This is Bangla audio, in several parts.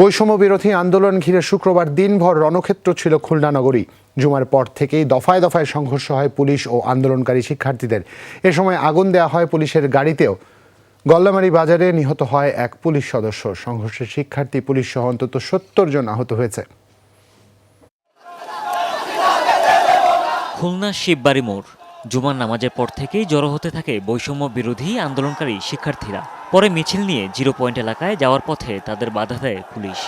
বৈষম্য বিরোধী আন্দোলন ঘিরে শুক্রবার দিনভর রণক্ষেত্র ছিল খুলনা নগরী। জুমার পর থেকেই দফায় দফায় সংঘর্ষ হয় পুলিশ ও আন্দোলনকারী শিক্ষার্থীদের। এ সময় আগুন দেয়া হয় পুলিশের গাড়িতেও। গল্লামারি বাজারে নিহত হয় এক পুলিশ সদস্য। সংঘর্ষে শিক্ষার্থী, পুলিশ সহ অন্তত সত্তর জন আহত হয়েছে। খুলনা শিববাড়ি মোড়। জুমার নামাজের পর থেকেই জড়ো হতে থাকে বৈষম্য বিরোধী আন্দোলনকারী শিক্ষার্থীরা। পরে মিছিল নিয়ে জিরো পয়েন্ট এলাকায় যাওয়ার পথে তাদের বাধা দেয় পুলিশ।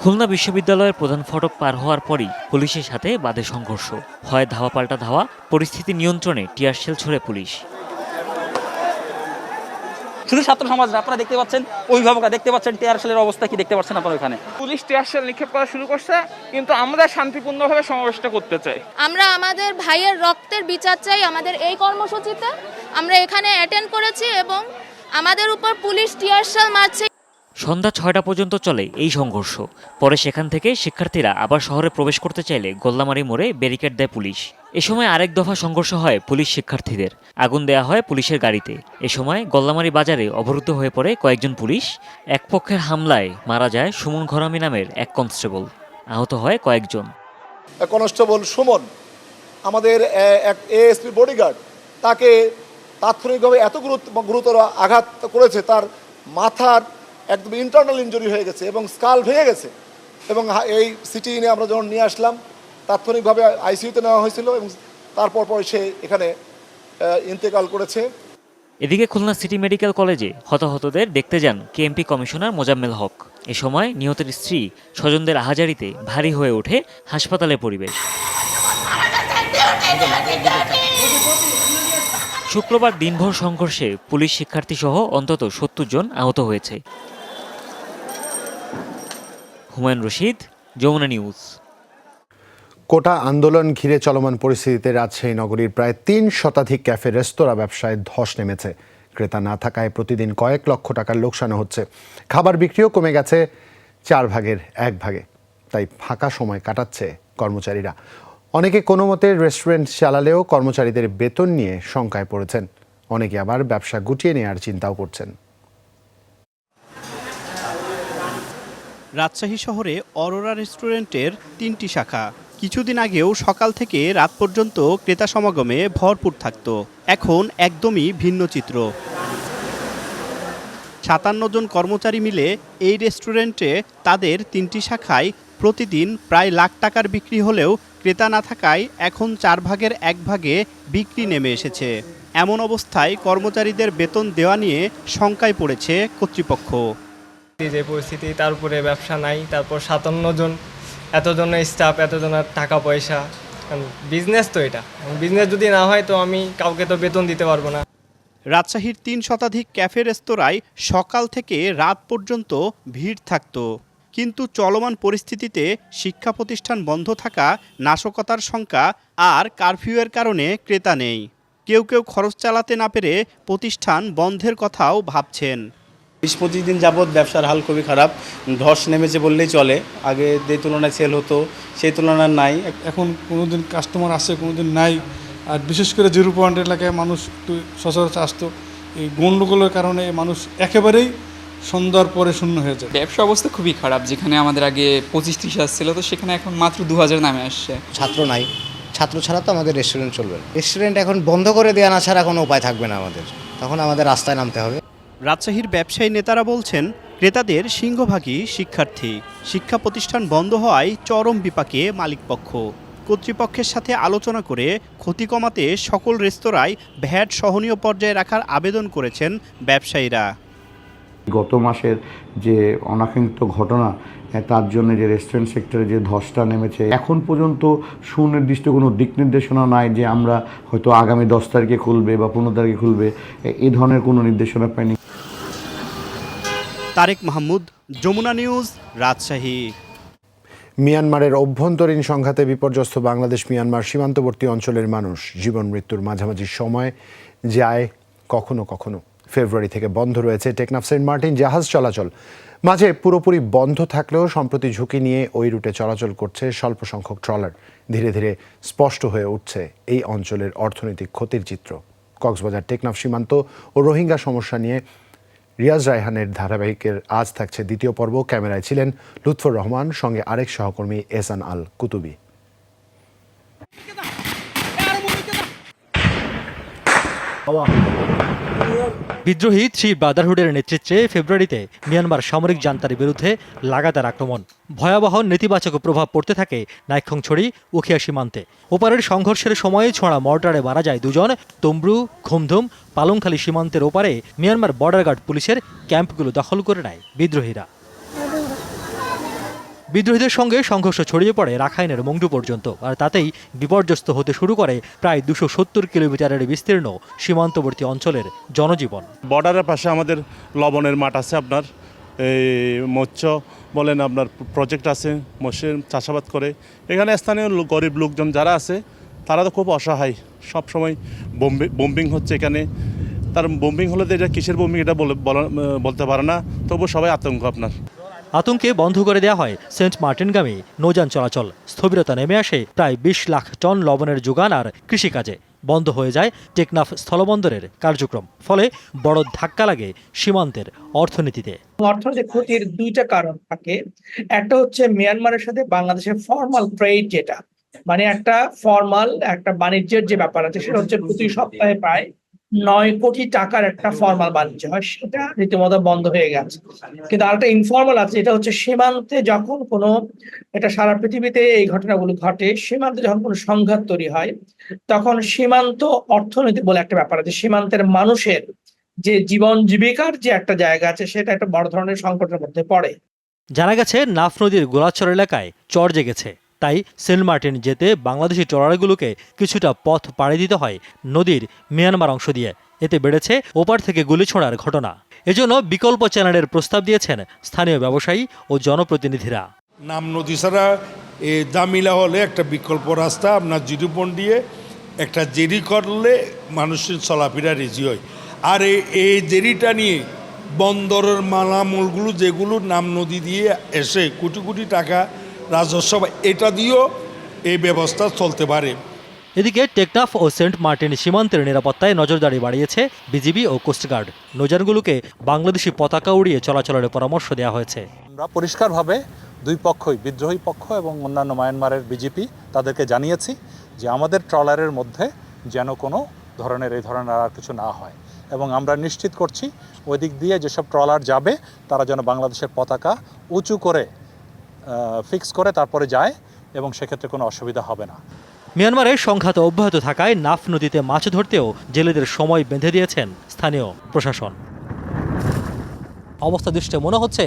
খুলনা বিশ্ববিদ্যালয়ের প্রধান ফটক পার হওয়ার পরই পুলিশের সাথে বাদে সংঘর্ষ। হয় ধাওয়া পাল্টা ধাওয়া, পরিস্থিতি নিয়ন্ত্রণে টিয়ার শেল ছড়ে পুলিশ। শুধু ছাত্র সমাজ না আপনারা দেখতে পাচ্ছেন অভিভাবকরা দেখতে পাচ্ছেন টিয়ার সেলের অবস্থা কি দেখতে পাচ্ছেন আপনারা ওখানে পুলিশ টিয়ারশেল নিক্ষেপ করা শুরু করছে কিন্তু আমরা শান্তিপূর্ণভাবে সমাবেশটা করতে চাই। আমরা আমাদের ভাইয়ের রক্তের বিচার চাই আমাদের এই কর্মসূচিতে। আমরা এখানে অ্যাটেন্ড করেছি এবং আমাদের উপর পুলিশ টিয়ারশেল মারছে। সন্ধ্যা ছয়টা পর্যন্ত চলে এই সংঘর্ষ। পরে সেখান থেকে শিক্ষার্থীরা আবার শহরে প্রবেশ করতে চাইলে গোল্লামারি মোড়ে ব্যারিকেড দেয় পুলিশ। এ সময় আরেক দফা সংঘর্ষ হয় পুলিশ শিক্ষার্থীদের। আগুন দেয়া হয় পুলিশের গাড়িতে। এ সময় গল্লামারি বাজারে অবরুদ্ধ হয়ে পড়ে কয়েকজন পুলিশ। এক পক্ষের হামলায় মারা যায় সুমন ঘরামি নামের এক কনস্টেবল। আহত হয় কয়েকজন। কনস্টেবল সুমন, আমাদের এক এএসপি বডিগার্ড তাকে তাৎক্ষণিকভাবে এত গুরুতর আঘাত করেছে, তার মাথার একদম ইন্টারনাল ইঞ্জুরি হয়ে গেছে এবং স্কাল ভেঙে গেছে। এবং এই সিটি নিয়ে আমরা যখন নিয়ে আসলাম তাৎক্ষণিকভাবে আইসিইউতে নেওয়া হয়েছিল এবং তারপর পর সে এখানে ইন্তেকাল করেছে। এদিকে খুলনা সিটি মেডিকেল কলেজে হতাহতদের দেখতে যান কেএমপি কমিশনার মোজাম্মেল হক। এ সময় নিহতের স্ত্রী স্বজনদের আহাজারিতে ভারী হয়ে ওঠে হাসপাতালের পরিবেশ। শুক্রবার দিনভর সংঘর্ষে পুলিশ শিক্ষার্থী সহ অন্তত সত্তর জন আহত হয়েছে। হুমায়ুন রশিদ, যমুনা নিউজ। কোটা আন্দোলন ঘিরে চলমান পরিস্থিতিতে রাজশাহী নগরীর প্রায় তিন শতাধিক ক্যাফে, রেস্তোরাঁ ব্যবসায় ধস নেমেছে। ক্রেতা না থাকায় প্রতিদিন কয়েক লক্ষ টাকার লোকসানও হচ্ছে। খাবার বিক্রিও কমে গেছে চার ভাগের এক ভাগে। তাই ফাঁকা সময় কাটাচ্ছে কর্মচারীরা। অনেকে কোনো মতে রেস্টুরেন্ট চালালেও কর্মচারীদের বেতন নিয়ে শঙ্কায় পড়েছেন। অনেকে আবার ব্যবসা গুটিয়ে নেওয়ার চিন্তাও করছেন। রাজশাহী শহরে অরোরা রেস্টুরেন্টের তিনটি শাখা। কিছুদিন আগেও সকাল থেকে রাত পর্যন্ত ক্রেতা সমাগমে ভরপুর থাকত। এখন একদমই ভিন্ন চিত্র। সাতান্ন জন কর্মচারী মিলে এই রেস্টুরেন্টে তাদের তিনটি শাখায় প্রতিদিন প্রায় লাখ টাকার বিক্রি হলেও ক্রেতা না থাকায় এখন চার ভাগের এক ভাগে বিক্রি নেমে এসেছে। এমন অবস্থায় কর্মচারীদের বেতন দেওয়া নিয়ে শঙ্কায় পড়েছে কর্তৃপক্ষ। যে পরিস্থিতি, তার উপরে ব্যবসা নাই, তারপর সাতান্ন জন এতজন স্টাফ এতজনের টাকা পয়সা বিজনেস তো এটা। বিজনেস যদি না হয়, তো আমি কাউকে তো বেতন দিতে পারব না। রাজশাহীর তিন শতাধিক ক্যাফে রেস্তোরাঁয় সকাল থেকে রাত পর্যন্ত ভিড় থাকত। কিন্তু চলমান পরিস্থিতিতে শিক্ষা প্রতিষ্ঠান বন্ধ থাকা, নাশকতার শঙ্কা আর কারফিউয়ের কারণে ক্রেতা নেই। কেউ কেউ খরচ চালাতে না পেরে প্রতিষ্ঠান বন্ধের কথাও ভাবছেন। বিশ পঁচিশ দিন যাবৎ ব্যবসার হাল খুবই খারাপ। ধস নেমেছে বললেই চলে। আগে যে তুলনায় সেল হতো সেই তুলনায় নাই। এখন কোনো দিন কাস্টমার আসে কোনো দিন নাই। আর বিশেষ করে জিরো পয়েন্ট এলাকায় মানুষ একটু সচরাচর আসতো। এই গণ্ডগোলের কারণে মানুষ একেবারেই সন্ধ্যার পরে শূন্য হয়ে যায়। ব্যবসা অবস্থা খুবই খারাপ। যেখানে আমাদের আগে পঁচিশ ত্রিশ আসছিল তো সেখানে এখন মাত্র দু হাজার নামে আসছে। ছাত্র নাই। ছাত্র ছাড়া তো আমাদের রেস্টুরেন্ট চলবে না। রেস্টুরেন্ট এখন বন্ধ করে দেওয়া না ছাড়া কোনো উপায় থাকবে না আমাদের। তখন আমাদের রাস্তায় নামতে হবে। রাজশাহীর ব্যবসায়ী নেতারা বলছেন, ক্রেতাদের সিংহভাগই শিক্ষার্থী। শিক্ষা প্রতিষ্ঠান বন্ধ হওয়ায় চরম বিপাকে মালিকপক্ষ। কর্তৃপক্ষের সাথে আলোচনা করে ক্ষতি কমাতে সকল রেস্তোরাঁয় ভ্যাট সহনীয় পর্যায়ে রাখার আবেদন করেছেন ব্যবসায়ীরা। গত মাসের যে অনাকাঙ্ক্ষিত ঘটনা তার জন্য যে রেস্টুরেন্ট সেক্টরে যে ধসটা নেমেছে, এখন পর্যন্ত সুনির্দিষ্ট কোনো দিক নির্দেশনা নাই যে আমরা হয়তো আগামী দশ তারিখে খুলবে বা পনেরো তারিখে খুলবে, এ- ধরনের কোনো নির্দেশনা পাইনি। তারেক মাহমুদ, যমুনা নিউজ, রাজশাহী। মিয়ানমারের অভ্যন্তরীণ সংঘাতে বিপর্যস্ত বাংলাদেশ মিয়ানমার সীমান্তবর্তী অঞ্চলের মানুষ। জীবন মৃত্যুর মাঝামাঝি সময় যায় কখনো কখনো। ফেব্রুয়ারি থেকে বন্ধ রয়েছে টেকনাফ সেন্ট মার্টিন জাহাজ চলাচল। মাঝে পুরোপুরি বন্ধ থাকলেও সম্প্রতি ঝুঁকি নিয়ে ওই রুটে চলাচল করছে স্বল্প সংখ্যক ট্রলার। ধীরে ধীরে স্পষ্ট হয়ে উঠছে এই অঞ্চলের অর্থনৈতিক ক্ষতির চিত্র। কক্সবাজার, টেকনাফ সীমান্ত ও রোহিঙ্গা সমস্যা নিয়ে রিয়াজ রায়হানের ধারাবাহিকের আজ থাকছে দ্বিতীয় পর্ব। ক্যামেরায় ছিলেন লুৎফর রহমান সঙ্গে আরেক সহকর্মী এসান আল কুতুবি। বিদ্রোহী থ্রি ব্রাদারহুডের নেতৃত্বে ফেব্রুয়ারিতে মিয়ানমার সামরিক জান্তার বিরুদ্ধে লাগাতার আক্রমণ। ভয়াবহ নেতিবাচক প্রভাব পড়তে থাকে নাইক্ষংছড়ি, উখিয়া সীমান্তে। ওপারের সংঘর্ষের সময়ে ছোঁড়া মর্টারে মারা যায় দুজন, তম্ব্রু, ঘুমধুম, পালংখালী সীমান্তের ওপারে মিয়ানমার বর্ডার গার্ড পুলিশের ক্যাম্পগুলো দখল করে নেয় বিদ্রোহীরা। বিদ্রোহীদের সঙ্গে সংঘর্ষ ছড়িয়ে পড়ে রাখাইনের মংডু পর্যন্ত, আর তাতেই বিপর্যস্ত হতে শুরু করে প্রায় দুশো সত্তর কিলোমিটারের বিস্তীর্ণ সীমান্তবর্তী অঞ্চলের জনজীবন। বর্ডারের পাশে আমাদের লবণের মাঠ আছে আপনার, এই মৎস্য বলেন আপনার প্রজেক্ট আছে, মৎস্যের চাষাবাদ করে। এখানে স্থানীয় গরিব লোকজন যারা আছে, তারা তো খুব অসহায়। সব সময় বোম্বে বোম্বিং হচ্ছে এখানে। তার বোম্বিং হলে তো এটা কিসের বোম্বিং এটা বলা- বলতে পারে না। তবু সবাই আতঙ্ক আপনার। আতঙ্কে বন্ধ করে দেওয়া হয় সেন্ট মার্টিনগামী নৌযান চলাচল। স্থবিরতা নেমে আসে প্রায় বিশ লাখ টন লবণের যোগান আর কৃষিকাজে। বন্ধ হয়ে যায় টেকনাফ স্থলবন্দরের কার্যক্রম, ফলে বড় ধাক্কা লাগে সীমান্তের অর্থনীতিতে। অর্থনৈতিক ক্ষতির দুইটা কারণ থাকে। একটা হচ্ছে মিয়ানমারের সাথে বাংলাদেশের ফর্মাল ট্রেড যেটা মানে একটা ফর্মাল একটা বাণিজ্যের যে ব্যাপার আছে, সেটা হচ্ছে প্রতি সপ্তাহে প্রায় নয় কোটি টাকার একটা ফর্মাল বাণিজ্য হয়, সেটা রীতিমতো বন্ধ হয়ে গেছে। কিন্তু আরেকটা ইনফর্মাল আছে, এটা হচ্ছে সীমান্তে যখন কোনো, এটা সারা পৃথিবীতে এই ঘটনাগুলো ঘটে, সীমান্তে যখন কোনো সংঘাত তৈরি হয়, তখন সীমান্ত অর্থনীতি বলে একটা ব্যাপার আছে, সীমান্তের মানুষের যে জীবন জীবিকার যে একটা জায়গা আছে, সেটা একটা বড় ধরনের সংকটের মধ্যে পড়ে। জানা গেছে, নাফ নদীর গোলাচর এলাকায় চর জেগেছে। তাই সেন্ট মার্টিন যেতে বাংলাদেশি ট্রলারগুলোকে কিছুটা পথ পাড়ি দিতে হয় নদীর মিয়ানমার অংশ দিয়ে। এতে বেড়েছে ওপার থেকে গুলি ছোঁড়ার ঘটনা। এজন্য বিকল্প চ্যানেলের প্রস্তাব দিয়েছেন স্থানীয় ব্যবসায়ী ও জনপ্রতিনিধিরা। নাম নদী ছাড়া এ দামিলা হলে একটা বিকল্প রাস্তা আপনার জিরো পয়েন্ট দিয়ে একটা জেরি করলে মানুষের চলাফেরা রেজি হয়। আর এই জেরিটা নিয়ে বন্দরের মালামূলগুলো যেগুলো নাম নদী দিয়ে এসে কোটি কোটি টাকা রাজস্ব এটা দিয়েও এই ব্যবস্থা চলতে পারে। এদিকে টেকনাফ ও সেন্ট মার্টিন সীমান্তের নিরাপত্তায় নজরদারি বাড়িয়েছে বিজিবি ও কোস্টগার্ড। নৌযানগুলোকে বাংলাদেশি পতাকা উড়িয়ে চলাচলের পরামর্শ দেওয়া হয়েছে। আমরা পরিষ্কারভাবে দুই পক্ষই বিদ্রোহী পক্ষ এবং অন্যান্য মায়ানমারের বিজেপি তাদেরকে জানিয়েছি যে আমাদের ট্রলারের মধ্যে যেন কোনো ধরনের এই ধরনের আর কিছু না হয়। এবং আমরা নিশ্চিত করছি ওই দিক দিয়ে যেসব ট্রলার যাবে তারা যেন বাংলাদেশের পতাকা উঁচু করে ফিক্স করে তারপরে যায় এবং সেক্ষেত্রে কোনো অসুবিধা হবে না। মিয়ানমারে সংঘাত অব্যাহত থাকায় নাফ নদীতে মাছ ধরতেও জেলেদের সময় বেঁধে দিয়েছেন স্থানীয় প্রশাসন। অবস্থা দৃষ্টে মনে হচ্ছে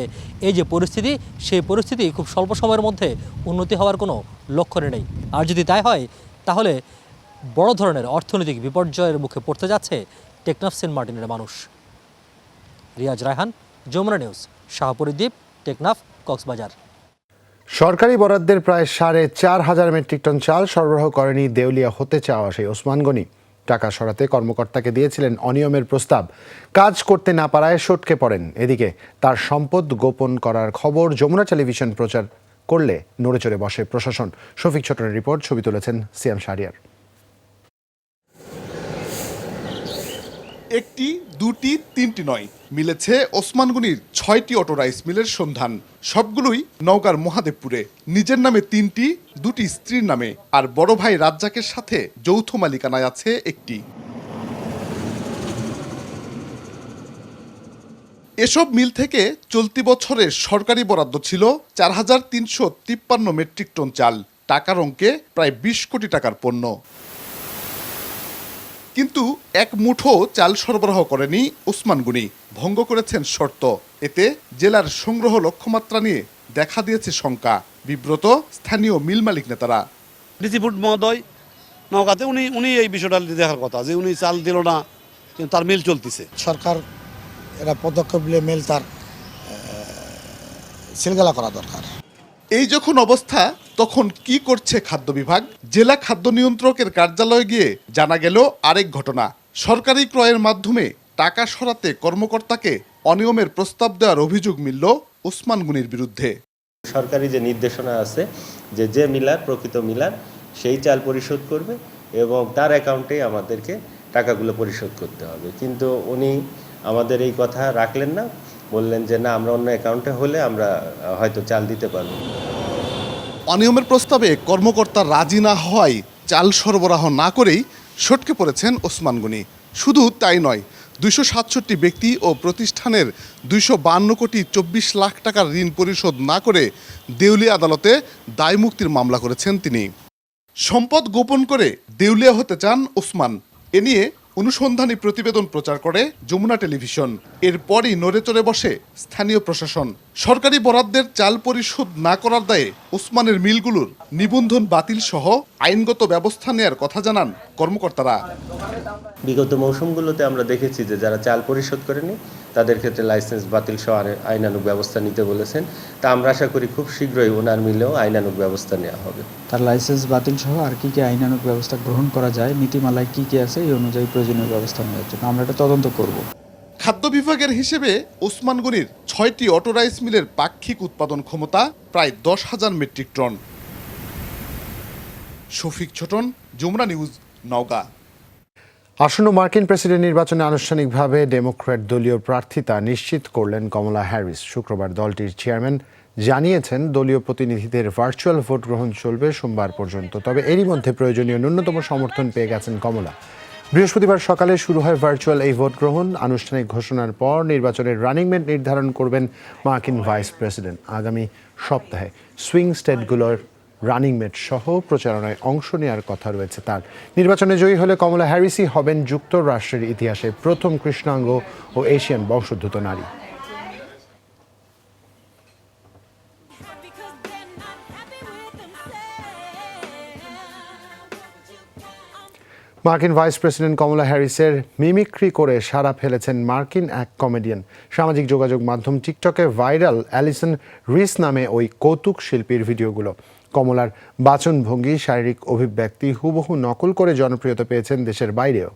এই যে পরিস্থিতি, সেই পরিস্থিতি খুব স্বল্প সময়ের মধ্যে উন্নতি হওয়ার কোনো লক্ষণে নেই। আর যদি তাই হয়, তাহলে বড় ধরনের অর্থনৈতিক বিপর্যয়ের মুখে পড়তে যাচ্ছে টেকনাফ সেন্ট মার্টিনের মানুষ। রিয়াজ রায়হান, যমুনা নিউজ, শাহপুরীদ্বীপ, টেকনাফ, কক্সবাজার। সরকারি বরাদ্দের প্রায় সাড়ে চার হাজার মেট্রিক টন চাল সরবরাহ করেনি দেউলিয়া হতে চাওয়া সেই ওসমান গনি। টাকা সরাতে কর্মকর্তাকে দিয়েছিলেন অনিয়মের প্রস্তাব। কাজ করতে না পারায় সটকে পড়েন। এদিকে তার সম্পদ গোপন করার খবর যমুনা টেলিভিশন প্রচার করলে নড়েচড়ে বসে প্রশাসন। শফিক ছোটনের রিপোর্ট, ছবি তুলেছেন সিয়াম শাহরিয়ার একটি, দুটি, তিনটি নয়। মিলেছে ওসমানগনির ছয়টি অটো রাইস মিলের সন্ধান। সবগুলোই নওগাঁর মহাদেবপুরে। নিজের নামে তিনটি, দুটি স্ত্রীর নামে। আর বড় ভাই রাজ্জাকের সাথে যৌথ মালিকানায় আছে একটি। এসব মিল থেকে চলতি বছরের সরকারি বরাদ্দ ছিল চার হাজার তিনশো তিপ্পান্ন মেট্রিক টন চাল। টাকার অঙ্কে প্রায় বিশ কোটি টাকার পণ্য। কিন্তু এক মুঠো চাল সরবরাহ করেনি ওসমান গুনি। ভঙ্গ করেছেন শর্ত। এতে জেলার সংগ্রহ লক্ষ্যমাত্রা নিয়ে দেখা দিয়েছে শঙ্কা। বিব্রত স্থানীয় মিল মালিক নেতারা। ডিসিপুট মহোদয় নৌকাতে উনি উনি এই বিষয়টা দেখার কথা যে উনি চাল দিল না কিন্তু তার মিল চলতেছে। সরকার এরা পদক্ষেপ নিয়ে মেল তার সিলগালা করা দরকার। এই যখন অবস্থা তখন কি করছে খাদ্য বিভাগ? জেলা খাদ্য নিয়ন্ত্রকের কার্যালয়ে গিয়ে জানা গেল আরেক ঘটনা। সরকারি ক্রয়ের মাধ্যমে টাকা সরাতে কর্মকর্তাকে অনিয়মের প্রস্তাব দেওয়ার অভিযোগ মিলল ওসমান গুনির বিরুদ্ধে। সরকারি যে নির্দেশনা আছে যে যে মিলার, প্রকৃত মিলার, সেই চাল পরিশোধ করবে এবং তার অ্যাকাউন্টে আমাদেরকে টাকাগুলো পরিশোধ করতে হবে। কিন্তু উনি আমাদের এই কথা রাখলেন না, বললেন যে না, আমরা অন্য অ্যাকাউন্টে হলে আমরা হয়তো চাল দিতে পারব। অনিয়মের প্রস্তাবে কর্মকর্তা রাজি না হওয়ায় চাল সরবরাহ না করেই সটকে পড়েছেন ওসমান গনি। শুধু তাই নয়, দুইশো সাতষট্টি ব্যক্তি ও প্রতিষ্ঠানের দুইশো বান্ন কোটি চব্বিশ লাখ টাকার ঋণ পরিশোধ না করে দেউলিয়া আদালতে দায় মুক্তির মামলা করেছেন তিনি। সম্পদ গোপন করে দেউলিয়া হতে চান ওসমান। এ নিয়ে অনুসন্ধানী প্রতিবেদন প্রচার করে যমুনা টেলিভিশন। এরপরই নড়ে চড়ে বসে স্থানীয় প্রশাসন। সরকারি বরাদ্দের চাল পরিশোধ না করার দায়ে ওসমানের মিলগুলোর নিবন্ধন বাতিল সহ আইনগত ব্যবস্থা নেয়ার কথা জানান কর্মকর্তারা। বিগত মৌসুমগুলোতে আমরা দেখেছি যে যারা চাল পরিশোধ করেনি তাদের ক্ষেত্রে লাইসেন্স বাতিল সহ আইন- আইনানুগ ব্যবস্থা নিতে বলেছেন। তা আমরা আশা করি খুব শীঘ্রই ওনার মিলেও আইনানুগ ব্যবস্থা নেওয়া হবে। তার লাইসেন্স বাতিল সহ আর কি কি আইনানুগ ব্যবস্থা গ্রহণ করা যায় নীতিমালায় কি কি আছে এই অনুযায়ী প্রয়োজনীয় ব্যবস্থা নেওয়ার জন্য আমরা এটা তদন্ত করব। খাদ্য বিভাগের হিসেবে ওসমান গনির ছয়টি অটো রাইস মিলের পাক্ষিক উৎপাদন ক্ষমতা প্রায় দশ হাজার metric ton. Shafiq Choton, Jamuna News, Naogaon. আসন্ন মার্কিন প্রেসিডেন্ট নির্বাচনে আনুষ্ঠানিকভাবে ডেমোক্র্যাট দলীয় প্রার্থিতা নিশ্চিত করলেন কমলা হ্যারিস। শুক্রবার দলটির চেয়ারম্যান জানিয়েছেন, দলীয় প্রতিনিধিদের ভার্চুয়াল ভোট গ্রহণ চলবে সোমবার পর্যন্ত। তবে এরই মধ্যে প্রয়োজনীয় ন্যূনতম সমর্থন পেয়ে গেছেন কমলা। বৃহস্পতিবার সকালে শুরু হয় ভার্চুয়াল এই ভোট গ্রহণ আনুষ্ঠানিক ঘোষণার পর নির্বাচনের রানিং মেট নির্ধারণ করবেন মার্কিন ভাইস প্রেসিডেন্ট। আগামী সপ্তাহে সুইং স্টেটগুলোর রানিং মেট সহ প্রচারণায় অংশ নেওয়ার কথা রয়েছে তার। নির্বাচনে জয়ী হলে কমলা হ্যারিসি হবেন যুক্তরাষ্ট্রের ইতিহাসে প্রথম কৃষ্ণাঙ্গ ও এশিয়ান বংশোদ্ভূত নারী। মার্কিন ভাইস প্রেসিডেন্ট কমলা হ্যারিসের মিমিক্রি করে সারা ফেলেছেন মার্কিন এক কমেডিয়ান। সামাজিক যোগাযোগ মাধ্যম টিকটকে ভাইরাল অ্যালিসন রিস নামে ওই কৌতুক শিল্পীর ভিডিওগুলো। কমলার বাচনভঙ্গি শারীরিক অভিব্যক্তি হুবহু নকল করে জনপ্রিয়তা পেয়েছেন দেশের বাইরেও।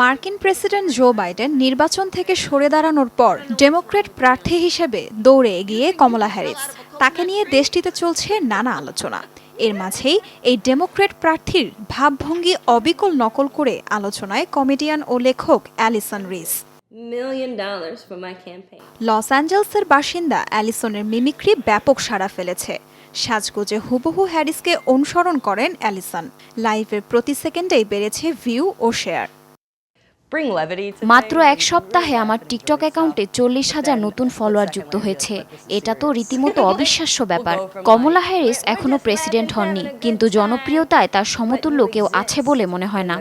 মার্কিন প্রেসিডেন্ট জো বাইডেন নির্বাচন থেকে সরে দাঁড়ানোর পর ডেমোক্রেট প্রার্থী হিসেবে দৌড়ে এগিয়ে কমলা হ্যারিস। তাকে নিয়ে দেশটিতে চলছে নানা আলোচনা। এর মাঝেই এই ডেমোক্রেট প্রার্থীর ভাবভঙ্গি অবিকল নকল করে আলোচনায় কমেডিয়ান ও লেখক অ্যালিসন রিস. লস অ্যাঞ্জেলসের বাসিন্দা অ্যালিসনের মিমিক্রি ব্যাপক সাড়া ফেলেছে। সাজগোজে হুবহু হ্যারিসকে অনুসরণ করেন অ্যালিসন। লাইভের প্রতি সেকেন্ডেই বেড়েছে ভিউ ও শেয়ার। মাত্র এক সপ্তাহে আমার টিকটক অ্যাকাউন্টে চল্লিশ হাজার নতুন ফলোয়ার যুক্ত হয়েছে। এটা তো রীতিমতো অবিশ্বাস্য ব্যাপার। কমলা হ্যারিস এখনও প্রেসিডেন্ট হননি কিন্তু জনপ্রিয়তায় তার সমতুল্য কেউ আছে বলে মনে হয় না।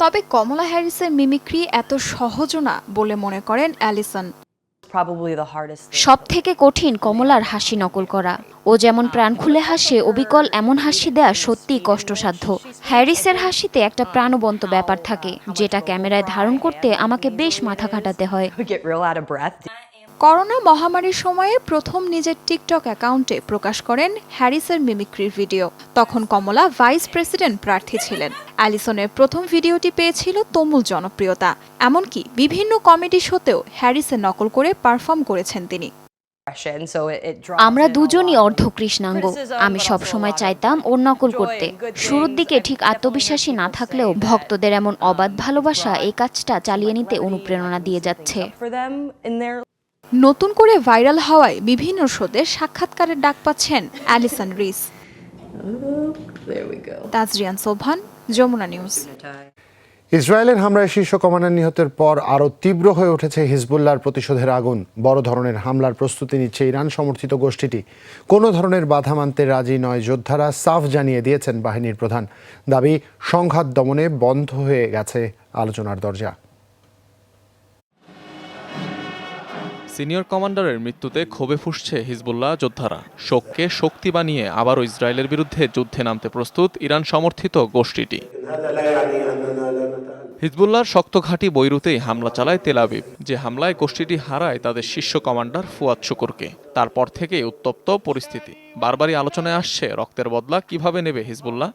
তবে কমলা হ্যারিসের মিমিক্রি এত সহজ না বলে মনে করেন অ্যালিসন। সব থেকে কঠিন কমলার হাসি নকল করা। ও যেমন প্রাণ খুলে হাসে অবিকল এমন হাসি দেয়া সত্যি কষ্টসাধ্য। হ্যারিসের হাসিতে একটা প্রাণবন্ত ব্যাপার থাকে যেটা ক্যামেরায় ধারণ করতে আমাকে বেশ মাথা খাটাতে হয়। করোনা মহামারীর সময়ে প্রথম নিজের টিকটক অ্যাকাউন্টে প্রকাশ করেন হ্যারিসের মিমিক্রির ভিডিও। তখন কমলা ভাইস প্রেসিডেন্ট প্রার্থী ছিলেন। অ্যালিসনের প্রথম ভিডিওটি পেয়েছিল তুমুল জনপ্রিয়তা। এমনকি বিভিন্ন কমেডি শোতেও হ্যারিসের নকল করে পারফর্ম করেছেন তিনি। আমরা দুজনই অর্ধ কৃষ্ণাঙ্গ আমি সব সময় চাইতাম ওর নকল করতে। শুরুর দিকে ঠিক আত্মবিশ্বাসী না থাকলেও ভক্তদের এমন অবাধ ভালোবাসা এই কাজটা চালিয়ে নিতে অনুপ্রেরণা দিয়ে যাচ্ছে। নতুন করে ভাইরাল হওয়ায় বিভিন্ন শোতে সাক্ষাৎকারের ডাক পাচ্ছেন অ্যালিসন রিস। তাজরিয়ান সোভান যমুনা নিউজ। ইসরায়েলের হামলায় শীর্ষ কমান্ডার নিহতের পর আরও তীব্র হয়ে উঠেছে হিজবুল্লাহর প্রতিশোধের আগুন। বড় ধরনের হামলার প্রস্তুতি নিচ্ছে ইরান সমর্থিত গোষ্ঠীটি। কোনো ধরনের বাধা মানতে রাজি নয় যোদ্ধারা সাফ জানিয়ে দিয়েছেন বাহিনীর প্রধান। দাবি সংঘাত দমনে বন্ধ হয়ে গেছে আলোচনার দরজা। সিনিয়র কমান্ডারের মৃত্যুতে ক্ষোভে ফুসছে হিজবুল্লাহ যোদ্ধারা। শোককে শক্তি বানিয়ে আবারও ইসরায়েলের বিরুদ্ধে যুদ্ধে নামতে প্রস্তুত ইরান সমর্থিত গোষ্ঠীটি। হিজবুল্লাহর শক্ত ঘাঁটি বৈরুতেই হামলা চালায় তেল আবিব। যে হামলায় গোষ্ঠীটি হারায় তাদের শীর্ষ কমান্ডার ফুয়াদ শুকুরকে। তারপর থেকেই উত্তপ্ত পরিস্থিতি। বারবারই আলোচনায় আসছে রক্তের বদলা কীভাবে নেবে হিজবুল্লাহ?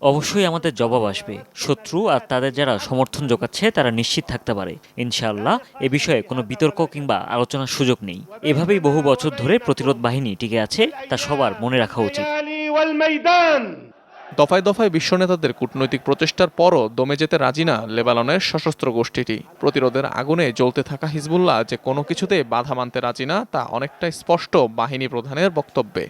অবশ্যই আমাদের জবাব আসবে। শত্রু আর তাদের যারা সমর্থন জোগাচ্ছে, তারা নিশ্চিত থাকতে পারে। ইনশাআল্লাহ, এ বিষয়ে কোনো বিতর্ক কিংবা আলোচনার সুযোগ নেই। এভাবেই বহু বছর ধরে প্রতিরোধ বাহিনী টিকে আছে, তা সবার মনে রাখা উচিত। দফায় দফায় বিশ্ব নেতাদের কূটনৈতিক প্রচেষ্টার পরও দমে যেতে রাজি না লেবাননের সশস্ত্র গোষ্ঠীটি। প্রতিরোধের আগুনে জ্বলতে থাকা হিজবুল্লাহ যে কোনো কিছুতে বাধা মানতে রাজি না, তা অনেকটাই স্পষ্ট বাহিনী প্রধানের বক্তব্যে।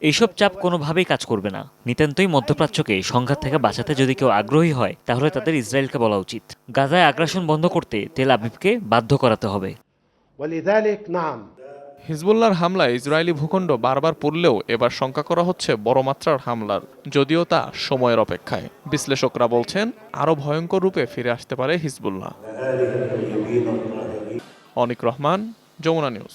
এইসব চাপ কোনোভাবেই কাজ করবে না। নিতান্তই মধ্যপ্রাচ্যকে সংঘাত থেকে বাঁচাতে যদি কেউ আগ্রহী হয় তাহলে তাদের ইসরায়েলকে বলা উচিত। গাজায় আগ্রাসন বন্ধ করতে তেল আবিবকে বাধ্য করাতে হবে। হিজবুল্লাহর হামলায় ইসরায়েলি ভূখণ্ড বারবার পড়লেও এবার শঙ্কা করা হচ্ছে বড় মাত্রার হামলার। যদিও তা সময়ের অপেক্ষায়। বিশ্লেষকরা বলছেন আরও ভয়ঙ্কর রূপে ফিরে আসতে পারে হিজবুল্লাহ। অনিক রহমান যমুনা নিউজ।